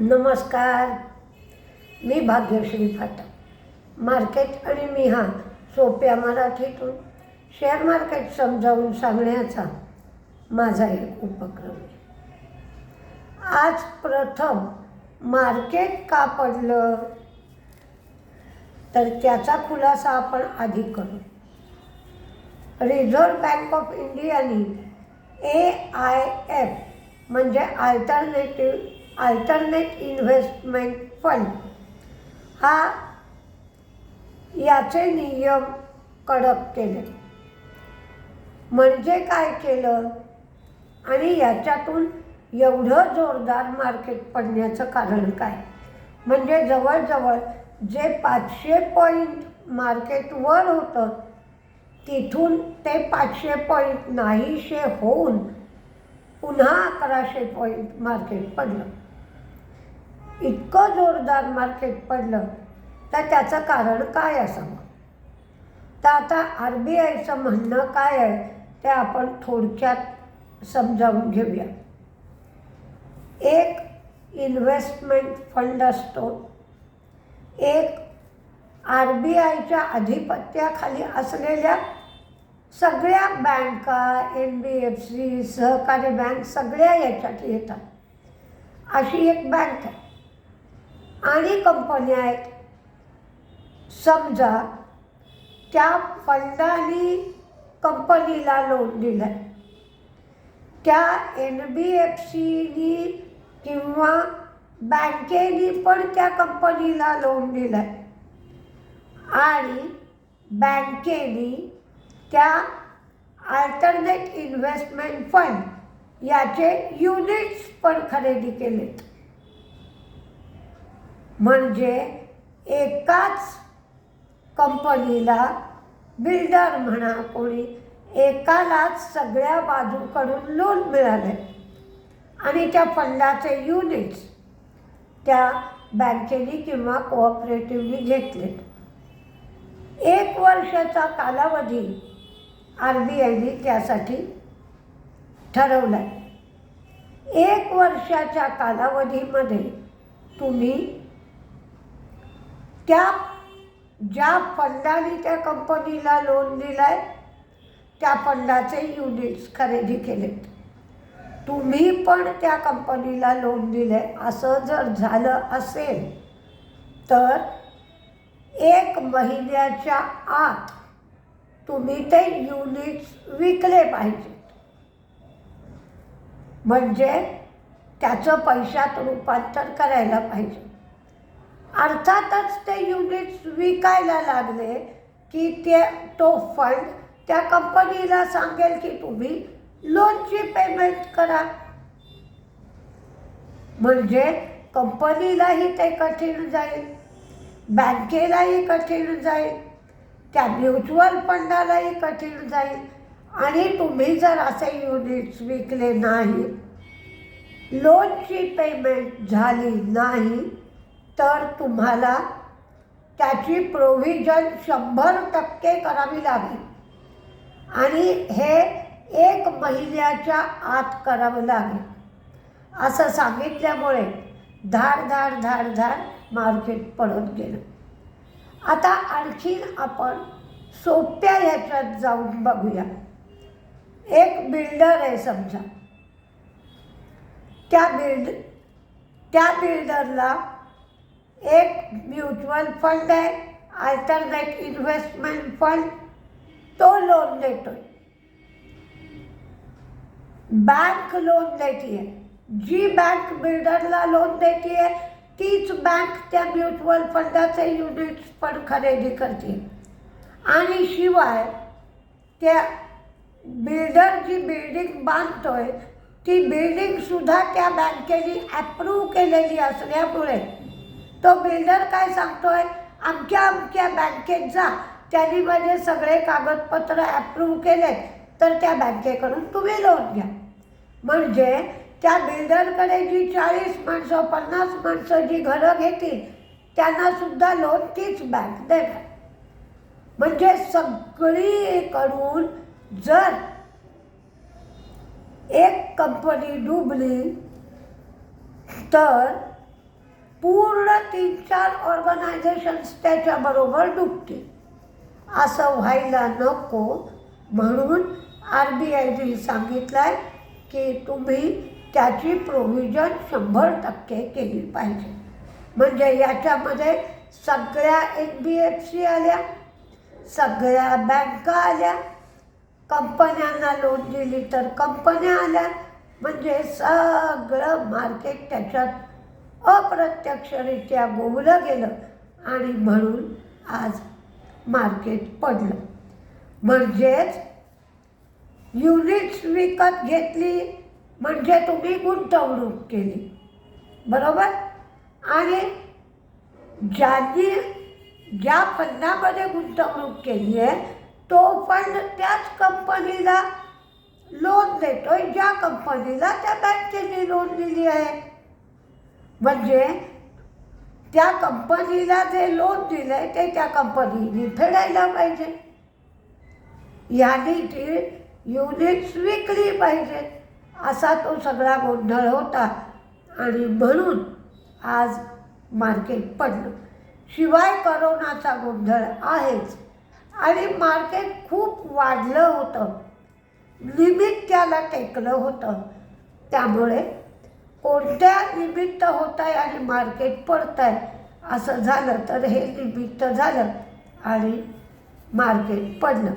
नमस्कार. मी भाग्यश्री फाटक मार्केट आणि मी हा सोप्या मराठीतून शेअर मार्केट समजावून सांगण्याचा माझा एक उपक्रम आहे. आज प्रथम मार्केट का पडलं? तर त्याचा खुलासा आपण आधी करू. रिझर्व्ह बँक ऑफ इंडियाने ए आय एफ म्हणजे आल्टरनेटिव्ह अल्टरनेट इन्व्हेस्टमेंट फंड हा याचे नियम कडक केले. म्हणजे काय केलं? आणि याच्यातून एवढं जोरदार मार्केट पडण्याचं कारण काय? म्हणजे जवळजवळ जे पाचशे पॉईंट मार्केट वर होतं तिथून ते पाचशे पॉईंट नाहीशे होऊन पुन्हा अकराशे पॉईंट मार्केट पडलं. इतकं जोरदार मार्केट पडलं तर त्याचं कारण काय असावं? तर आता आर बी आयचं म्हणणं काय आहे ते आपण थोडक्यात समजावून घेऊया. एक इन्व्हेस्टमेंट फंड असतो. एक आर बी आयच्या आधिपत्याखाली असलेल्या सगळ्या बँका एन बी एफ सी सहकारी बँक सगळ्या याच्यात येतात. अशी एक बँक आहे. आणि कंपन्या आहेत. समजा त्या फंडाने कंपनीला लोन दिलं आहे त्या एन बी एफ सीनी किंवा बँकेनी पण त्या कंपनीला लोन दिलं आहे आणि बँकेनी त्या अल्टरनेट इन्व्हेस्टमेंट फंड याचे युनिट्स पण खरेदी केलेत. म्हणजे एकाच कंपनीला बिल्डर म्हणा कोणी एकालाच सगळ्या बाजूकडून लोन मिळाले. आणि त्या फंडाचे युनिट्स त्या बँकेने किंवा कोऑपरेटिव्हनी घेतले. एक वर्षाचा कालावधी आर बी आयने त्यासाठी ठरवला आहे एक वर्षाच्या कालावधीमध्ये तुम्ही त्या ज्या फंडाने त्या कंपनीला लोन दिलं आहे त्या फंडाचे युनिट्स खरेदी केलेत. तुम्ही पण त्या कंपनीला लोन दिलं आहे असं जर झालं असेल तर एक महिन्याच्या आत तुम्ही ते युनिट्स विकले पाहिजेत. म्हणजे त्याचं पैशात रूपांतर करायला पाहिजे. अर्थातच ते युनिट्स विकायला लागले की ते तो फंड त्या कंपनीला सांगेल की तुम्ही लोनची पेमेंट करा. म्हणजे कंपनीलाही ते कठीण जाईल. बँकेलाही कठीण जाईल. त्या म्युच्युअल फंडालाही कठीण जाईल. आणि तुम्ही जर असे युनिट्स विकले नाही लोनची पेमेंट झाली नाही तर तुम्हाला त्याची प्रोव्हिजन शंभर टक्के करावी लागेल. आणि हे एक महिन्याच्या आत करावं लागेल. असं सांगितल्यामुळे धाड धाड धाड धाड मार्केट पडत गेलं. आता आणखीन आपण सोप्या ह्याच्यात जाऊन बघूया. एक बिल्डर आहे समजा. त्या बिल्ड त्या बिल्डरला एक म्युच्युअल फंड आहे अल्टरनेट इन्व्हेस्टमेंट फंड तो लोन देतोय. बँक लोन देते जी बँक बिल्डरला लोन देते तीच बँक त्या म्युच्युअल फंडाचे युनिट्स पण खरेदी करते. आणि शिवाय त्या बिल्डर जी बिल्डिंग बांधतोय ती बिल्डिंगसुद्धा त्या बँकेने ॲप्रूव्ह केलेली असल्यामुळे तो बिल्डर काय सांगतोय? अमक्या अमक्या बँकेत जा. त्यांनी माझे सगळे कागदपत्र ॲप्रूव्ह केले तर त्या बँकेकडून तुम्ही लोन घ्या. म्हणजे त्या बिल्डरकडे जी चाळीस माणसं पन्नास माणसं जी घरं घेतील त्यांना सुद्धा लोन तीच बँक देणार. म्हणजे सगळीकडून जर एक कंपनी डुबली तर पूर्ण तीन चार ऑर्गनायझेशन्स त्याच्याबरोबर डुबतील असं व्हायला नको म्हणून आर बी आयने सांगितलं आहे की तुम्ही त्याची प्रोव्हिजन शंभर टक्के केली पाहिजे. म्हणजे याच्यामध्ये सगळ्या एन बी एफ सी आल्या सगळ्या बँका आल्या कंपन्यांना लोन दिली तर कंपन्या आल्या. म्हणजे सगळं मार्केट त्याच्यात अप्रत्यक्षरित्या गोवलं गेलं आणि म्हणून आज मार्केट पडलं. म्हणजेच युनिट्स विकत घेतली म्हणजे तुम्ही गुंतवणूक केली. बरोबर? आणि ज्यांनी ज्या फंडामध्ये गुंतवणूक केली आहे तो फंड त्याच कंपनीला लोन देतोय. ज्या कंपनीला त्या बँकेने लोन दिली आहे. म्हणजे त्या कंपनीला जे लोन दिलं आहे ते त्या कंपनीने फेडायला पाहिजे. याने ती युनिट्स विकली पाहिजे असा तो सगळा गोंधळ होता. आणि म्हणून आज मार्केट पडलं. शिवाय करोनाचा गोंधळ आहेच. आणि मार्केट खूप वाढलं होतं. लिमिट त्याला टेकलं होतं. त्यामुळे कोणत्या निमित्त होत आहे आणि मार्केट पडत आहे असं झालं तर हे निमित्त झालं आणि मार्केट पडलं.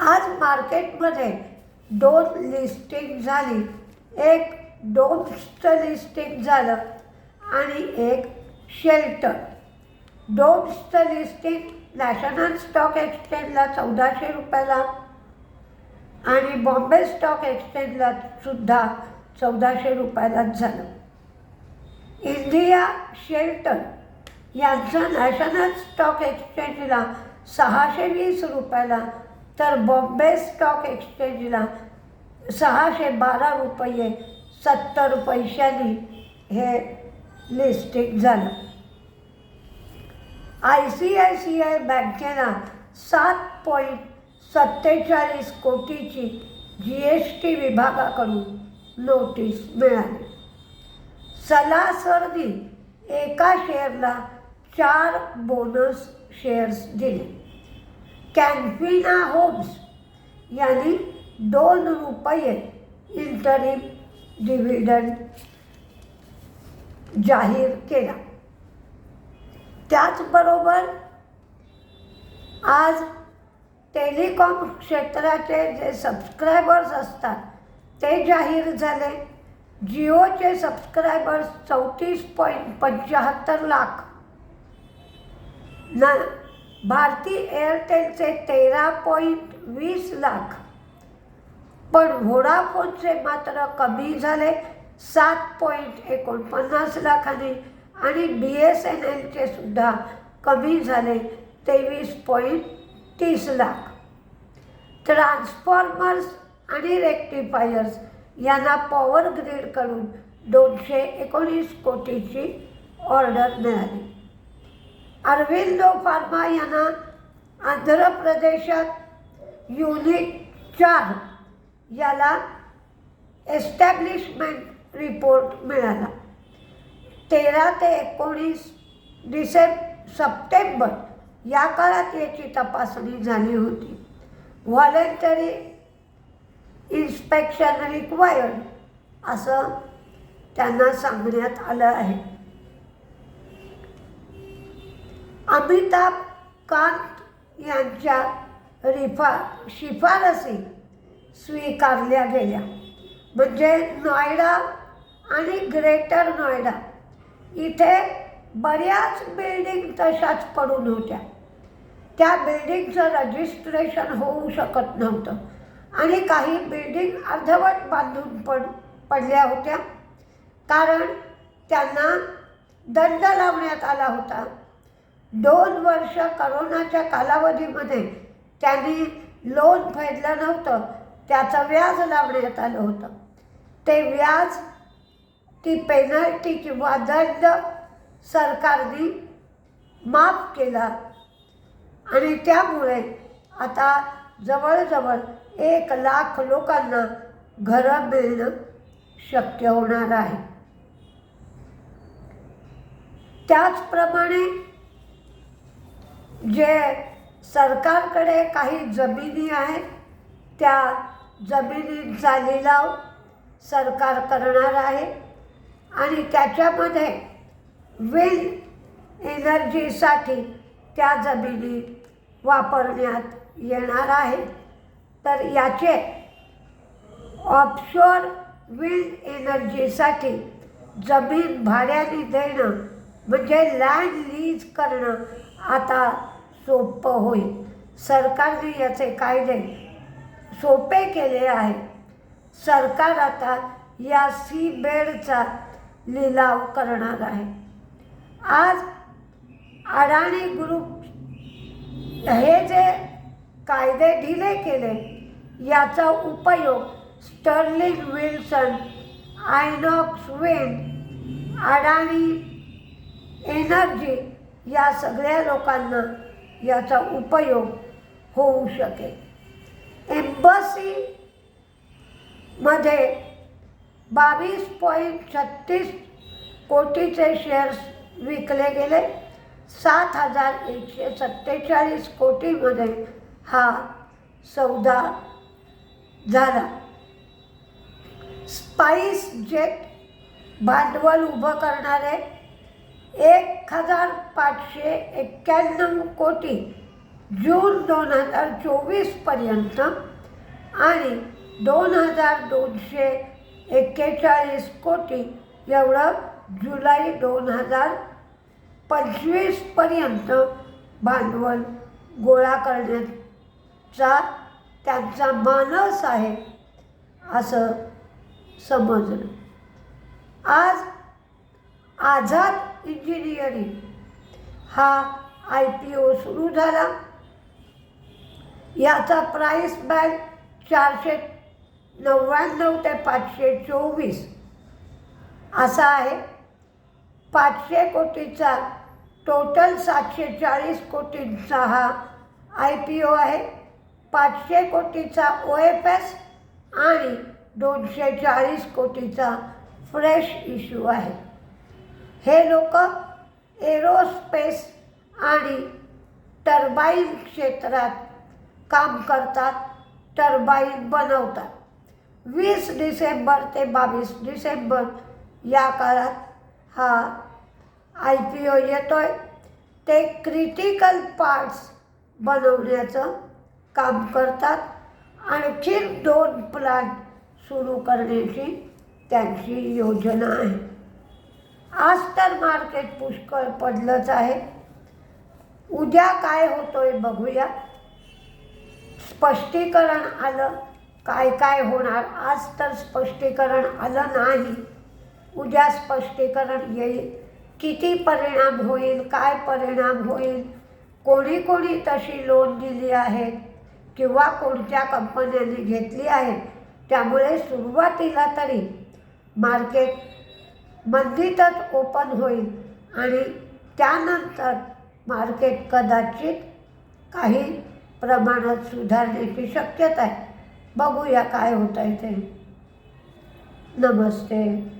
आज मार्केटमध्ये दोन लिस्टिंग झाली. एक डोम्सचं लिस्टिंग झालं आणि एक शेल्टर डोम्सचं लिस्टिंग नॅशनल स्टॉक एक्सचेंजला चौदाशे रुपयाला आणि बॉम्बे स्टॉक एक्सचेंजला सुद्धा चौदाशे रुपयालाच झालं. इंडिया शेल्टर यांचा नॅशनल स्टॉक एक्सचेंजला सहाशे वीस रुपयाला तर बॉम्बे स्टॉक एक्सचेंजला सहाशे बारा रुपये सत्तर पैशांनी हे लिस्टिंग झालं. I C I C I बँकेला सात पॉईंट सत्तेचाळीस कोटीची जी एस टी विभागाकडून नोटीस मिळाली. सलासरनी एका शेअरला चार बोनस शेअर्स दिले. कॅन्फिना होम्स यांनी दोन रुपये इंटरिम डिव्हिडंड जाहीर केला. त्याचबरोबर आज टेलिकॉम क्षेत्राचे जे सबस्क्रायबर्स असतात ते जाहीर झाले. जिओचे सबस्क्रायबर्स चौतीस पॉईंट पंच्याहत्तर लाख. न भारती एअरटेलचे तेरा पॉईंट वीस लाख. पण व्होडाफोनचे मात्र कमी झाले सात पॉईंट एकोणपन्नास लाखांनी. आणि बी एस एन एलचे सुद्धा कमी झाले तेवीस पॉईंट तीस लाख. ट्रान्सफॉर्मर्स आणि रेक्टिफायर्स यांना पॉवर ग्रीडकडून दोनशे एकोणीस कोटीची ऑर्डर मिळाली. अरविंदो फार्मा यांना आंध्र प्रदेशात युनिट चार याला एस्टॅब्लिशमेंट रिपोर्ट मिळाला. तेरा ते एकोणीस डिसेंब सप्टेंबर या काळात याची तपासणी झाली होती. व्हॉलेंटरी इन्स्पेक्शन रिक्वायर्ड असं त्यांना सांगण्यात आलं आहे. अमिताभ कांत यांच्या रिफा शिफारसी स्वीकारल्या गेल्या. म्हणजे नॉयडा आणि ग्रेटर नॉयडा. इथे बऱ्याच बिल्डिंग तशाच पडून होत्या. त्या बिल्डिंगचं रजिस्ट्रेशन होऊ शकत नव्हतं. आणि काही बिल्डिंग अर्धवट बांधून पड पडल्या होत्या. कारण त्यांना दंड लावण्यात आला होता. दोन वर्ष करोनाच्या कालावधीमध्ये त्यांनी लोन फेडलं नव्हतं. त्याचं व्याज लावण्यात आलं होतं. ते व्याज ती पेनल्टी किंवा दंड सरकारने माफ केला. आणि त्यामुळे आता जवळजवळ एक लाख लोकांना घरं मिळणं शक्य होणार आहे. त्याचप्रमाणे जे सरकारकडे काही जमिनी आहेत त्या जमिनींचा लिलाव सरकार करणार आहे आणि त्याच्यामध्ये विल एनर्जीसाठी त्या जमिनी वापरण्यात येणार आहे. तर याचे ऑफशोअर विंड एनर्जीसाठी जमीन भाड्याने देणं म्हणजे लँड लीज करणं आता सोपं होईल. सरकारने याचे कायदे सोपे केले आहे सरकार आता या सी बेडचा लिलाव करणार आहे. आज अडाणी ग्रुप हे जे कायदे ढिले केले. याचा उपयोग Sterling Wilson Inox Wind Adani energy या सगळ्या लोकांना याचा उपयोग होऊ शकेल. एम्बसीमध्ये बावीस पॉईंट छत्तीस कोटीचे शेअर्स विकले गेले. सात हजार एकशे सत्तेचाळीस कोटीमध्ये हा सौदा झाला. स्पाईस जेट भांडवल उभं करणारे एक हजार पाचशे एक्क्याण्णव कोटी जून दोन हजार चोवीसपर्यंत आणि दोन हजार दोनशे एक्केचाळीस कोटी एवढं जुलै दोन हजार पंचवीसपर्यंत भांडवल गोळा करण्यात चा त्यांचा मानस आहे असं समजलं. आज आझाद इंजिनिअरिंग हा आय पी ओ सुरू झाला. याचा प्राईस बँड चारशे नव्याण्णव ते पाचशे चोवीस असा आहे. पाचशे कोटीचा टोटल सातशे चाळीस कोटींचा हा आय पी ओ आहे. पाचशे कोटीचा ओ एफ एस आणि दोनशे चाळीस कोटीचा फ्रेश इश्यू आहे. हे लोक एरोस्पेस आणि टर्बाईन क्षेत्रात काम करतात टर्बाईन बनवतात. वीस डिसेंबर ते बावीस डिसेंबर या काळात हा आय पी ओ येतो आहे ते क्रिटिकल पार्ट्स बनवण्याचं काम करतात. आणखी दोन प्लांट सुरू करण्याची त्यांची योजना आहे. आज तर मार्केट पुष्कळ पडलंच आहे. उद्या काय होतोय बघूया. स्पष्टीकरण आलं. काय काय होणार? आज तर स्पष्टीकरण आलं नाही. उद्या स्पष्टीकरण येईल. किती परिणाम होईल? काय परिणाम होईल? कोणी कोणी तशी लोन दिली आहेत किंवा कोणत्या कंपन्यांनी घेतली आहे त्यामुळे सुरुवातीला तरी मार्केट मंदीतच ओपन होईल आणि त्यानंतर मार्केट कदाचित काही प्रमाणात सुधारण्याची शक्यता आहे. बघूया काय होत आहे ते. नमस्ते.